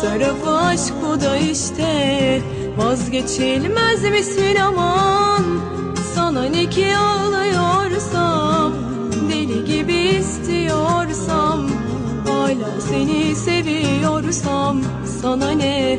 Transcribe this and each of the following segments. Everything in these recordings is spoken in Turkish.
tarafı aşk bu da işte. Vazgeçilmez misin aman? Sana ne ki ağlıyorsam Deli gibi istiyorsam Hala seni seviyorsam Sana ne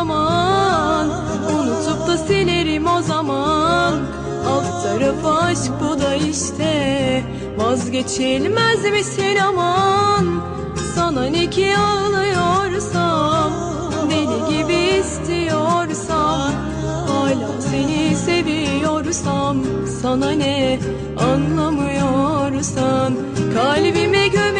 zaman. Unutup da silerim o zaman. Alt tarafı aşk bu da işte. Vazgeçilmez misin aman? Sana ne ki ağlıyorsam Deli gibi istiyorsam Hala seni seviyorsam Sana ne anlamıyorsan Kalbime gömerim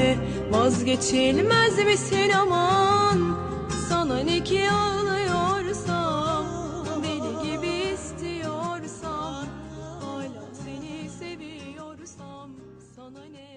Vazgeçilmez misin aman? Sana ne ki ağlıyorsam? Deli gibi istiyorsam? Hala seni seviyorsam Sana ne?